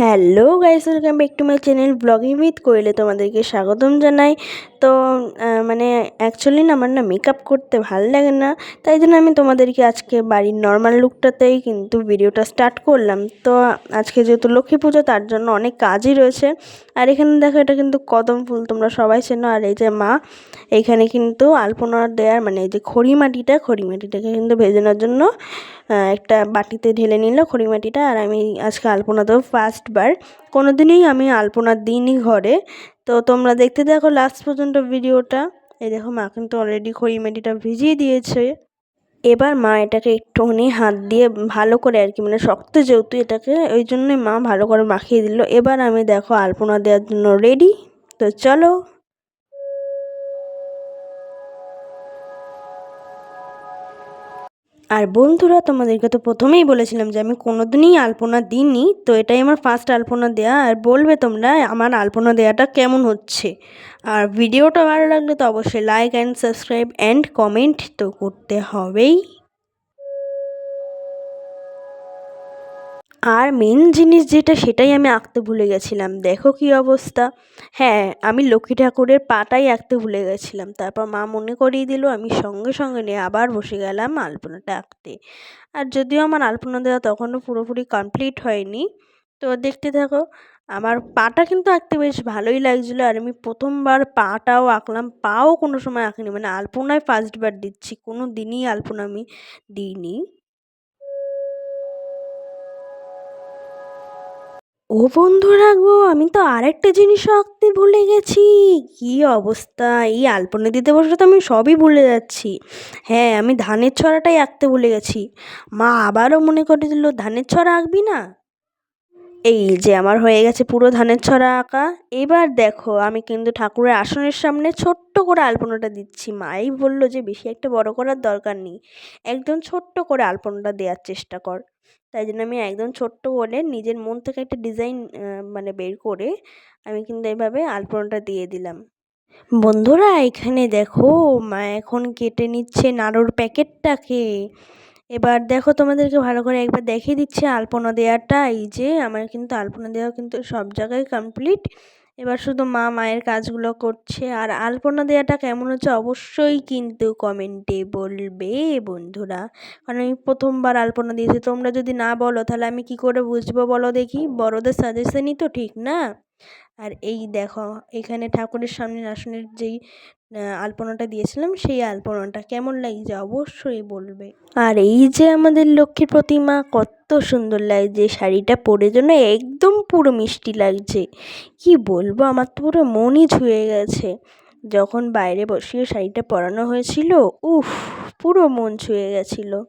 Hello guys, welcome back to my channel blogging with কোয়েলে তোমাদেরকে স্বাগতম জানাই। তো মানে অ্যাকচুয়ালি না আমার না মেকআপ করতে ভালো লাগে না, তাই জন্য আমি তোমাদেরকে আজকে বাড়ির নর্মাল লুকটাতেই কিন্তু ভিডিওটা স্টার্ট করলাম। তো, আজকে যেহেতু লক্ষ্মী পুজো, তার জন্য অনেক কাজই রয়েছে। আর এখানে দেখো, এটা কিন্তু কদম ফুল, তোমরা সবাই চেনো। আর এই যে মা এইখানে কিন্তু আলপনা দেওয়ার মানে এই যে খড়ি মাটিটা খড়ি মাটিটাকে কিন্তু ভেজানোর জন্য একটা বাটিতে ঢেলে নিল খড়ি মাটিটা আর আমি আজকে আলপনা দেবো ফার্স্ট বার কোনো দিনই আমি আলপনা দিইনি ঘরে। তো তোমরা দেখতে দেখো লাস্ট পর্যন্ত ভিডিওটা। এই দেখো মা কিন্তু অলরেডি খড়ি মেডিটা ভিজিয়ে দিয়েছে। এবার মা এটাকে একটুখানি হাত দিয়ে ভালো করে আর কি মানে শক্ত যেহেতু এটাকে, ওই জন্যই মা ভালো করে মাখিয়ে দিল। এবার আমি দেখো আলপনা দেওয়ার জন্য রেডি তো চলো। আর বন্ধুরা, তোমাদেরকে তো প্রথমেই বলেছিলাম যে আমি কোনো দিনই আলপনা দিইনি, তো এটাই আমার ফার্স্ট আলপনা দেয়া। আর বলবে তোমরা আমার আলপনা দেওয়াটা কেমন হচ্ছে। আর ভিডিওটা ভালো লাগলে তো অবশ্যই like and subscribe and comment তো করতে হবেই। আর মেন জিনিস যেটা সেটাই আমি আঁকতে ভুলে গেছিলাম। দেখো কি অবস্থা। হ্যাঁ আমি লক্ষ্মী ঠাকুরের পাটাই আঁকতে ভুলে গেছিলাম। তারপর মা মনে করিয়ে দিল, আমি সঙ্গে সঙ্গে নিয়ে আবার বসে গেলাম আলপনাটা আঁকতে। আর যদিও আমার আলপনা দেওয়া তখনও পুরোপুরি কমপ্লিট হয়নি, তো দেখতে থাকো, আমার পাটা কিন্তু আঁকতে বেশ ভালোই লাগছিল। আর আমি প্রথমবার পাটাও আঁকলাম, পাও কোনো সময় আঁকিনি। মানে আলপনায় ফার্স্টবার দিচ্ছি, কোনো দিনই আলপনা আমি দিইনি। ও বন্ধুরা গো, আমি তো আরেকটা জিনিসও আঁকতে ভুলে গেছি। কি অবস্থা? এই আলপনা দিতে বসে তো আমি সবই ভুলে যাচ্ছি। হ্যাঁ আমি ধানের ছড়াটাই আঁকতে ভুলে গেছি। মা আবারও মনে করে দিল, ধানের ছড়া আঁকবি না? এই যে আমার হয়ে গেছে পুরো ধানের ছড়া আঁকা। এবার দেখো, আমি কিন্তু ঠাকুরের আসনের সামনে ছোট্ট করে আলপনাটা দিচ্ছি। মাই বলল যে, বেশি একটা বড় করার দরকার নেই। একদম ছোট্ট করে আলপনাটা দেওয়ার চেষ্টা কর। তাই জন্য আমি একদম ছোট্ট বলে নিজের মন থেকে একটা ডিজাইন মানে বের করে আমি কিন্তু এভাবে আলপনাটা দিয়ে দিলাম। বন্ধুরা এখানে দেখো, মা এখন কেটে নিচ্ছে নাড়ুর প্যাকেটটাকে। এবার দেখো তোমাদেরকে ভালো করে একবার দেখিয়ে দিচ্ছে আলপনা দেওয়াটা। এই যে আমার কিন্তু আলপনা দেওয়া কিন্তু সব জায়গায় কমপ্লিট এবার শুধু মা মায়ের কাজগুলো করছে। আর আলপনা দেওয়াটা কেমন হচ্ছে অবশ্যই কিন্তু কমেন্টে বলবে বন্ধুরা। কারণ আমি প্রথমবার আলপনা দিয়েছি। তোমরা যদি না বলো, তাহলে আমি কি করে বুঝব বলো দেখি? বড়দের সাজেশনই তো ঠিক না? আর এই দেখো, এখানে ঠাকুরের সামনে আসনের যেই আলপনাটা দিয়েছিলাম, সেই আলপনাটা কেমন লাগছে অবশ্যই বলবে। আর এই যে আমাদের লক্ষ্মীর প্রতিমা, কত সুন্দর লাগছে, শাড়িটা পরে জন্য একদম পুরো মিষ্টি লাগছে। কি বলব, আমার তো পুরো মনই ছুঁয়ে গেছে। যখন বাইরে বসিয়ে শাড়িটা পরানো হয়েছিল, উফ, পুরো মন ছুঁয়ে গেছিল।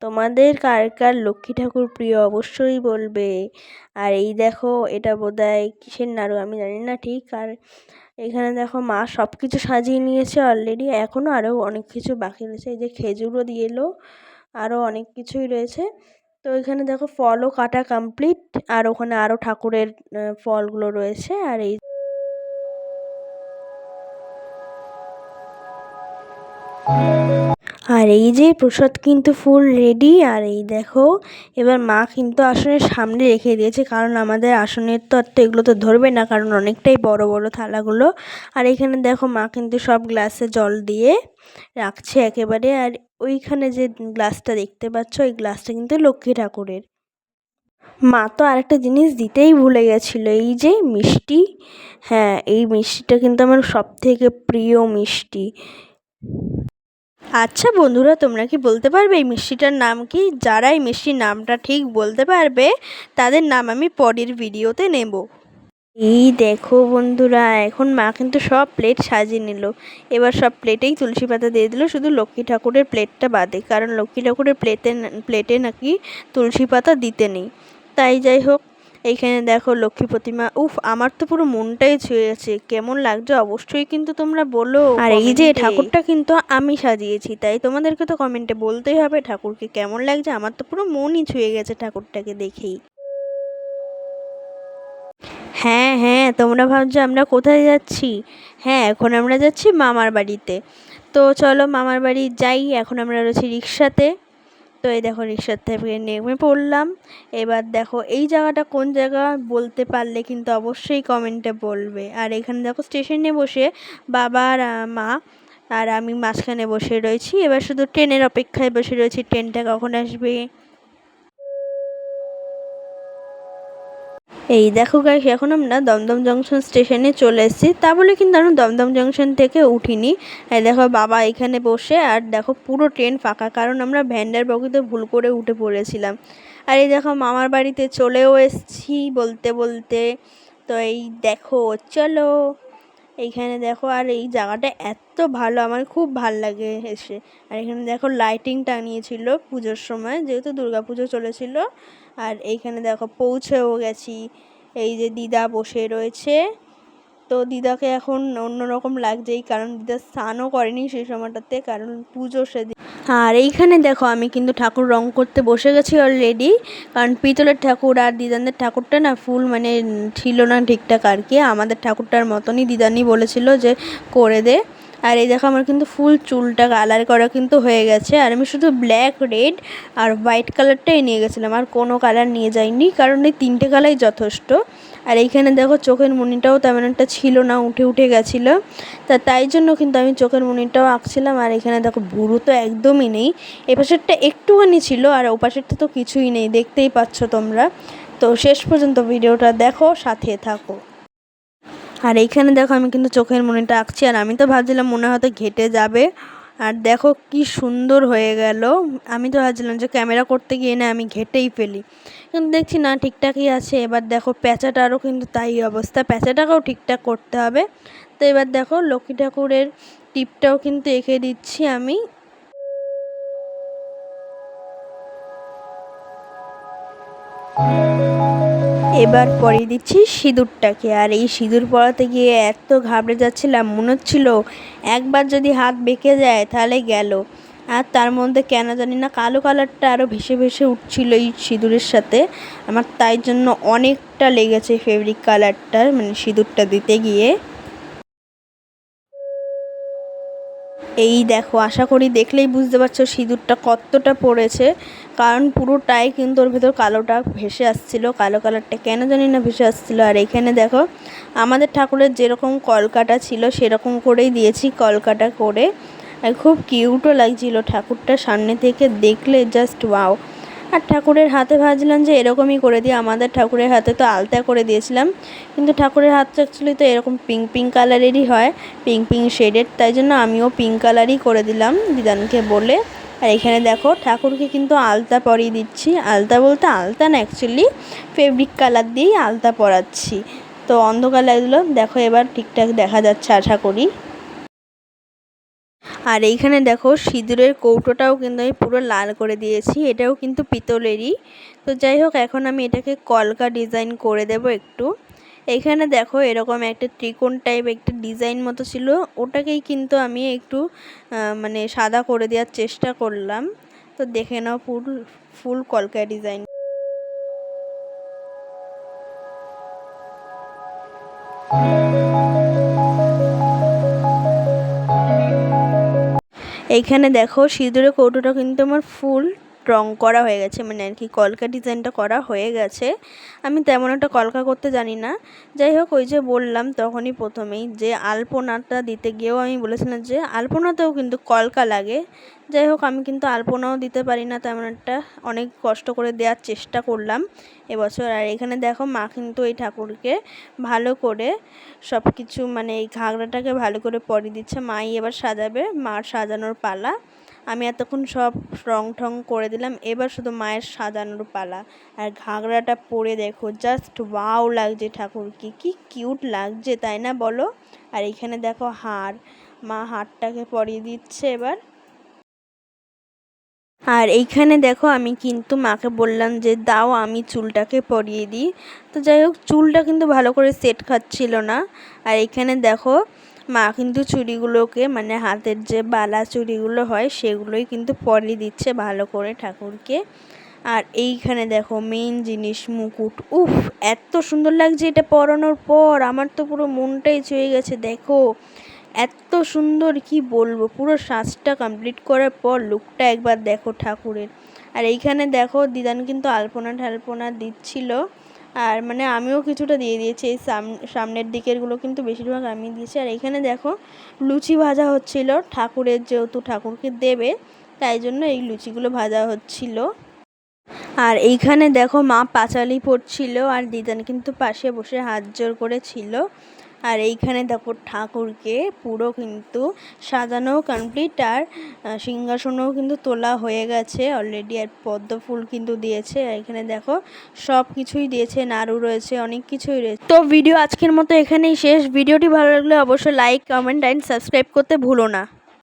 তোমাদের কার কার লক্ষ্মী ঠাকুর প্রিয় অবশ্যই বলবে। আর এই দেখো, এটা বোধহয় কিসের নাড়ু আমি জানি না ঠিক, আর এখানে দেখো মা সব কিছু সাজিয়ে নিয়েছে অলরেডি এখনও আরও অনেক কিছু বাকি রয়েছে। এই যে খেজুরও দিয়ে এলো আরও অনেক কিছুই রয়েছে। তো এখানে দেখো ফলও কাটা কমপ্লিট আর ওখানে আরও ঠাকুরের ফলগুলো রয়েছে, আর এই আর এই যে প্রসাদ কিন্তু ফুল রেডি আর এই দেখো, এবার মা কিন্তু আসনের সামনে রেখে দিয়েছে, কারণ আমাদের আসনের তো আর তো এগুলো তো ধরবে না, কারণ অনেকটাই বড় বড় থালাগুলো। আর এখানে দেখো মা কিন্তু সব গ্লাসে জল দিয়ে রাখছে একেবারে, আর ওইখানে যে গ্লাসটা দেখতে পাচ্ছ, ওই গ্লাসটা কিন্তু লক্ষ্মী ঠাকুরের। মা তো আরেকটা জিনিস দিতেই ভুলে গেছিল, এই যে মিষ্টি হ্যাঁ এই মিষ্টিটা কিন্তু আমার সব থেকে প্রিয় মিষ্টি। আচ্ছা বন্ধুরা, তোমরা কি বলতে পারবে এই মিষ্টিটার নাম কি? যারা এই মিষ্টির নামটা ঠিক বলতে পারবে, তাদের নাম আমি পরের ভিডিওতে নেব। এই দেখো বন্ধুরা, এখন মা কিন্তু সব প্লেট সাজিয়ে নিল। এবার সব প্লেটেই তুলসী পাতা দিয়ে দিল, শুধু লক্ষ্মী ঠাকুরের প্লেটটা বাদে। কারণ লক্ষ্মী ঠাকুরের প্লেটে প্লেটে নাকি তুলসী পাতা দিতে নেই। তাই যাই হোক এইখানে দেখো লক্ষ্মী প্রতিমা। উফ আমার তো পুরো মনটাই ছুঁয়ে গেছে। কেমন লাগছে অবশ্যই কিন্তু তোমরা বলো আর এই যে ঠাকুরটা কিন্তু আমি সাজিয়েছি তাই তোমাদেরকে তো কমেন্টে বলতেই হবে ঠাকুরকে কেমন লাগছে। আমার তো পুরো মনই ছুঁয়ে গেছে ঠাকুরটাকে দেখেই। হ্যাঁ হ্যাঁ তোমরা ভাবছ আমরা কোথায় যাচ্ছি? হ্যাঁ এখন আমরা যাচ্ছি মামার বাড়িতে। তো চলো মামার বাড়ি যাই এখন আমরা রয়েছি রিক্সাতে। তো এই দেখো রিক্সার থেকে নেমে পড়লাম। এবার দেখো এই জায়গাটা কোন জায়গা বলতে পারলে কিন্তু অবশ্যই কমেন্টে বলবে। আর এখানে দেখো স্টেশনে বসে বাবা আর মা আর আমি মাঝখানে বসে রয়েছি। এবার শুধু ট্রেনের অপেক্ষায় বসে রয়েছি। ট্রেনটা কখন আসবে? এই দেখো গাইস এখন আমরা দমদম জংশন স্টেশনে চলে এসেছি। তা বলে কিন্তু আমরা দমদম জংশন থেকে উঠিনি। এই দেখো বাবা এখানে বসে, আর দেখো পুরো ট্রেন ফাঁকা, কারণ আমরা ভ্যান্ডার বগিতে ভুল করে উঠে পড়েছিলাম। আর এই দেখো মামার বাড়িতে চলেও এসেছি বলতে বলতে। তো এই দেখো, চলো। এইখানে দেখো, আর এই জায়গাটা এত ভালো, আমার খুব ভালো লাগে এসে। আর এখানে দেখো লাইটিং টানিয়েছিল পুজোর সময়, যেহেতু দুর্গা পুজো চলেছিল। আর এইখানে দেখো, পৌঁছেও গেছি। এই যে দিদা বসে রয়েছে। তো দিদাকে এখন অন্যরকম লাগছে এই কারণ দিদা স্নানও করেনি সেই সময়টাতে, কারণ পুজো সেদিন। আর এইখানে দেখো, আমি কিন্তু ঠাকুর রং করতে বসে গেছি অলরেডি কারণ পিতলের ঠাকুর আর দিদানের ঠাকুরটা না ফুল মানে ছিল না ঠিকঠাক আর কি। আমাদের ঠাকুরটার মতনই দিদানি বলেছিল যে করে দে। আর এই দেখো, আমার কিন্তু ফুল চুলটা কালার করা কিন্তু হয়ে গেছে। আর আমি শুধু ব্ল্যাক রেড আর হোয়াইট কালারটাই নিয়ে গেছিলাম, আর কোনো কালার নিয়ে যাইনি, কারণ এই তিনটে কালাই যথেষ্ট। আর এইখানে দেখো চোখের মনিটাও তেমন একটা ছিল না, উঠে উঠে গেছিল। তা তাই জন্য কিন্তু আমি চোখের মনিটাও আঁকছিলাম, আর এখানে দেখো ভুরু তো একদমই নেই। এপাশেরটা একটুখানি ছিল, আর ওপাশেরটা তো কিছুই নেই, দেখতেই পাচ্ছ তোমরা। তো শেষ পর্যন্ত ভিডিওটা দেখো, সাথে থাকো। আর এইখানে দেখো আমি কিন্তু চোখের মনিটা আঁকছি, আর আমি তো ভাবছিলাম মনে হয়তো ঘেটে যাবে। আর দেখো কি সুন্দর হয়ে গেল। আমি তো ভাবছিলাম যে ক্যামেরা করতে গিয়ে না আমি ঘেটেই ফেলি। কিন্তু দেখছি না, ঠিকঠাকই আছে। এবার দেখো প্যাঁচাটারও কিন্তু তাই অবস্থা। প্যাঁচাটাকেও ঠিকঠাক করতে হবে। তো এবার দেখো লক্ষ্মী ঠাকুরের টিপটাও কিন্তু এঁকে দিচ্ছি আমি। এবার পরিয়ে দিচ্ছি সিঁদুরটাকে। আর এই সিঁদুর পড়াতে গিয়ে এত ঘাবড়ে যাচ্ছিলাম, মনে হচ্ছিল একবার যদি হাত বেঁকে যায় তাহলে গেল। আর তার মধ্যে কেন জানি না কালো কালারটা আরও ভেসে ভেসে উঠছিল এই সিঁদুরের সাথে। আমার তাই জন্য অনেকটা লেগেছে ফেব্রিক কালারটা মানে সিঁদুরটা দিতে গিয়ে। এই দেখো, আশা করি দেখলেই বুঝতে পারছ সিঁদুরটা কতটা পড়েছে। কারণ পুরোটাই কিন্তু ওর ভেতর কালোটা ভেসে আসছিল, কালো কালারটা কেন জানি না ভেসে আসছিল। আর এখানে দেখো, আমাদের ঠাকুরের যেরকম কলকাটা ছিল, সেরকম করেই দিয়েছি কলকাটা করে। খুব কিউটও লাগছিল ঠাকুরটা সামনে থেকে দেখলে জাস্ট ওয়াও আর ঠাকুরের হাতে ভাজলাম যে এরকমই করে দিই আমাদের ঠাকুরের হাতে তো আলতা করে দিয়েছিলাম। কিন্তু ঠাকুরের হাতটা অ্যাকচুয়ালি তো এরকম পিঙ্ক পিঙ্ক কালারেরই হয় পিঙ্ক পিঙ্ক শেডের তাই জন্য আমিও পিঙ্ক কালারই করে দিলাম দিদানকে বলে। আর এখানে দেখো, ঠাকুরকে কিন্তু আলতা পরিয়ে দিচ্ছি। আলতা বলতে আলতা না অ্যাকচুয়ালি ফেব্রিক কালার দিয়েই আলতা পরাচ্ছি। তো অন্ধকার লাগল, দেখো এবার ঠিকঠাক দেখা যাচ্ছে আশা করি। আর এইখানে দেখো সিঁদুরের কৌটোটাও কিন্তু আমি পুরো লাল করে দিয়েছি, এটাও কিন্তু পিতলেরই। তো যাই হোক, এখন আমি এটাকে কলকা ডিজাইন করে দেব একটু। এইখানে দেখো এরকম একটা ত্রিকোণ টাইপ একটা ডিজাইন মতো ছিল, ওটাকেই কিন্তু আমি একটু মানে সাদা করে দেওয়ার চেষ্টা করলাম। তো দেখে নাও ফুল ফুল কলকা ডিজাইন। এইখানে দেখো সিঁদুরে কৌটোটা কিন্তু আমার ফুল রং করা হয়ে গেছে মানে আর কি কলকা ডিজাইনটা করা হয়ে গেছে। আমি তেমন একটা কলকা করতে জানি না। যাই হোক, ওই যে বললাম তখনই প্রথমেই যে আলপনাটা দিতে গিয়েও আমি বলেছিলাম যে আলপনাতেও কিন্তু কলকা লাগে। যাই হোক, আমি কিন্তু আলপনাও দিতে পারি না, তেমন একটা অনেক কষ্ট করে দেওয়ার চেষ্টা করলাম এবছর। আর এখানে দেখো, মা কিন্তু এই ঠাকুরকে ভালো করে সব কিছু মানে এই ঘাগরাটাকে ভালো করে পরিয়ে দিচ্ছে। মাই এবার সাজাবে, মার সাজানোর পালা। আমি এতক্ষণ সব রং ঠং করে দিলাম। এবার শুধু মায়ের সাজানোর পালা। আর ঘাগরাটা পরে দেখো জাস্ট ওয়াও লাগছে ঠাকুরকে। কি কিউট লাগছে, তাই না বলো? আর এখানে দেখো হার। মা হারটাকে পরিয়ে দিচ্ছে এবার। আর এইখানে দেখো আমি কিন্তু মাকে বললাম যে, দাও, আমি চুলটাকে পরিয়ে দিই। তো যাই হোক, চুলটা কিন্তু ভালো করে সেট খাচ্ছিল না। আর এইখানে দেখো মা কিন্তু চুড়িগুলোকে মানে হাতের যে বালা চুড়িগুলো হয়, সেগুলোই কিন্তু পরিয়ে দিচ্ছে ভালো করে ঠাকুরকে। আর এইখানে দেখো মেন জিনিস মুকুট। উফ, এত সুন্দর লাগছে এটা পরানোর পর। আমার তো পুরো মনটাই ছুঁয়ে গেছে, দেখো। এত সুন্দর, কি বলব? পুরো সাজটা কমপ্লিট করার পর লুকটা একবার দেখো ঠাকুরের। আর এইখানে দেখো, দিদান কিন্তু আলপনা ঠালপনা দিচ্ছিল। আর মানে আমিও কিছুটা দিয়ে দিয়েছি, এই সাম- সামনের দিকেরগুলো কিন্তু বেশিরভাগ আমি দিয়েছি। আর এখানে দেখো, লুচি ভাজা হচ্ছিল, ঠাকুরের যেহেতু ঠাকুরকে দেবে, তাই জন্য এই লুচিগুলো ভাজা হচ্ছিল। আর এইখানে দেখো মা পাঁচালি পড়ছিল, আর দিদান কিন্তু পাশে বসে হাত জোর করেছিল। আর এইখানে দেখো ঠাকুরকে পুরো কিন্তু সাজানো কমপ্লিট আর সিংহাসনও কিন্তু তোলা হয়ে গেছে অলরেডি আর পদ্ম ফুল কিন্তু দিয়েছে। আর এখানে দেখো সব কিছুই দিয়েছে, নাড়ু রয়েছে, অনেক কিছুই রয়েছে। তো ভিডিও আজকের মতো এখানেই শেষ। ভিডিওটি ভালো লাগলে অবশ্যই লাইক কমেন্ট অ্যান্ড সাবস্ক্রাইব করতে ভুলো না।